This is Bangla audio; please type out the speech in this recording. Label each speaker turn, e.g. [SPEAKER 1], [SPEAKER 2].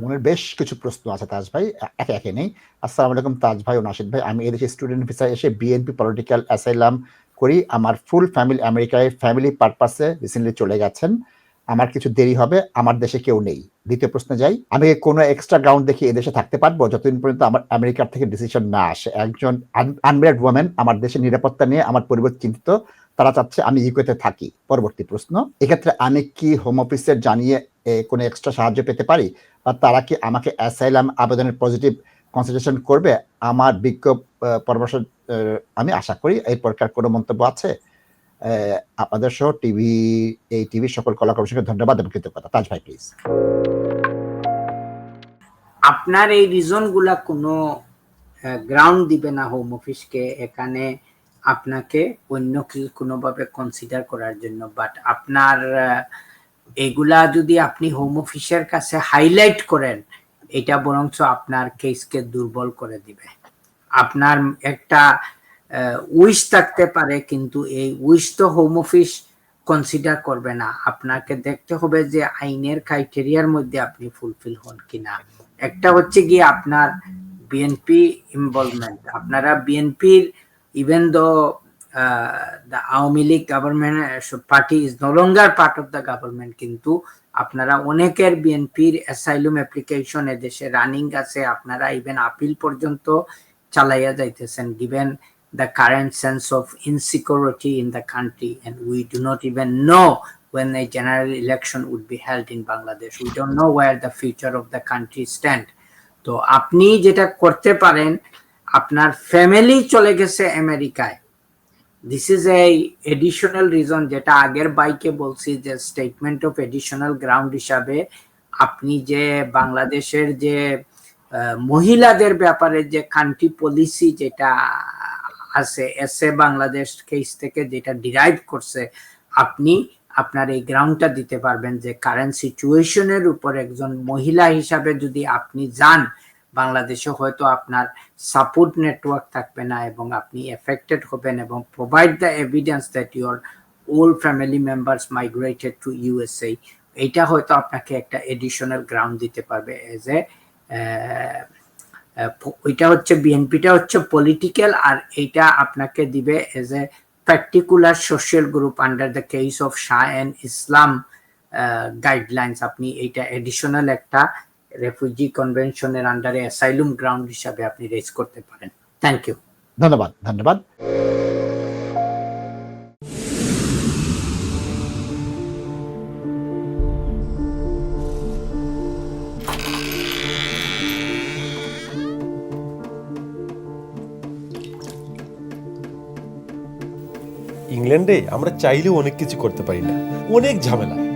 [SPEAKER 1] মনের বেশ কিছু প্রশ্ন আছে তাজ ভাই, একে একে নেই। আসসালামু আলাইকুম তাজ ভাই ও নাশিদ ভাই। আমি এদেশে স্টুডেন্ট ভিসা এসে বিএনপি পলিটিক্যাল অ্যাসাইলাম করি। আমার ফুল ফ্যামিলি আমেরিকায় ফ্যামিলি পারপাসে রিসেন্টলি চলে গেছেন। আমার কিছু দেরি হবে, আমার দেশে কেউ নেই। দ্বিতীয় প্রশ্নে যাই। আমি কোনো এক্সট্রা গ্রাউন্ড দেখে এদেশে থাকতে পারব? যতদিন পর্যন্ত আমার আমেরিকার থেকে ডিসিশন না আসে। একজন আনমেরিড ওয়ামেন আমার দেশের নিরাপত্তা নিয়ে আমার পরিবার চিন্তিত। তারা চাচ্ছে আমি ইউকেতে থাকি। পরবর্তী প্রশ্ন। এক্ষেত্রে আমি কি হোম অফিসে জানিয়ে কোনো এক্সট্রা সাহায্য পেতে পারি? বা তারা কি আমাকে অ্যাসাইলাম আবেদনের পজিটিভ কনসিডারেশন করবে? আমার বিজ্ঞপ পরামর্শ আমি আশা করি এই প্রকার কোনো মন্তব্য আছে। আপনাদের সহ টিভি, এই টিভির সকল কলা কমিশনকে ধন্যবাদ এবং কৃতজ্ঞতা। তাজ ভাই প্লিজ
[SPEAKER 2] আপনার এই রিজনগুলা কোনো গ্রাউন্ড দিবে না হোম অফিসকে এখানে আপনাকে অন্য কি- কোনোভাবে কনসিডার করার জন্য। বাট আপনার এগুলা যদি আপনি হোম অফিসের কাছে হাইলাইট করেন, এটা বরঞ্চ আপনার কেসকে দুর্বল করে দিবে। আপনার একটা উইশ থাকতে পারে, কিন্তু এই উইশ তো হোম অফিস কনসিডার করবে না। আপনাকে দেখতে হবে যে আইনের ক্রাইটেরিয়ার মধ্যে আপনি ফুলফিল হন কিনা। একটা হচ্ছে গিয়ে আপনার বিএনপি ইনভলভমেন্ট আপনারা বিএনপির even though the Awami League government party is no longer part of the government কিন্তু আপনারা অনেকের বিএনপির অ্যাসাইলুম অ্যাপ্লিকেশন এদেশে রানিং আছে, আপনারা ইভেন আপিল পর্যন্ত চালাইয়া যাইতেছেন given the current sense of insecurity in the country and we do not even know when a general election would be held in Bangladesh we don't know where the future of the country stand তো আপনি যেটা করতে পারেন, আপনার ফ্যামিলি চলে গেছে আমেরিকায় দিস ইজ এই এডিশনাল রিজন যেটা আগের বাইকে বলছি যে স্টেটমেন্ট অফ এডিশনাল গ্রাউন্ড হিসাবে আপনি যে বাংলাদেশের যে মহিলাদের ব্যাপারে যে কান্ট্রি পলিসি যেটা আছে এসে বাংলাদেশ কেস থেকে যেটা ডিরাইভ করছে, আপনি আপনার এই গ্রাউন্ডটা দিতে পারবেন যে কারেন্ট সিচুয়েশনের উপর একজন মহিলা হিসাবে যদি আপনি যান বাংলাদেশে হয়তো আপনার সাপোর্ট নেটওয়ার্ক থাকবে না এবং আপনি এফেক্টেড হবেন এবং provide the evidence that your all family members migrated to USA এইটা হয়তো আপনাকে একটা এডিশনাল গ্রাউন্ড দিতে পারবে এজ এ ওইটা হচ্ছে বিএনপিটা হচ্ছে পলিটিক্যাল আর এইটা আপনাকে দিবে as a particular social group under the case of Shah and Islam guidelines আপনি এইটা এডিশনাল একটা রেফিউজি কনভেনশনের আন্ডারে অ্যাসাইলুম গ্রাউন্ড হিসাবে আপনি রেজ করতে পারেন। থ্যাংক ইউ
[SPEAKER 1] ধন্যবাদ ধন্যবাদ।
[SPEAKER 3] ইংল্যান্ডে আমরা চাইলেও অনেক কিছু করতে পারি না। অনেক ঝামেলা।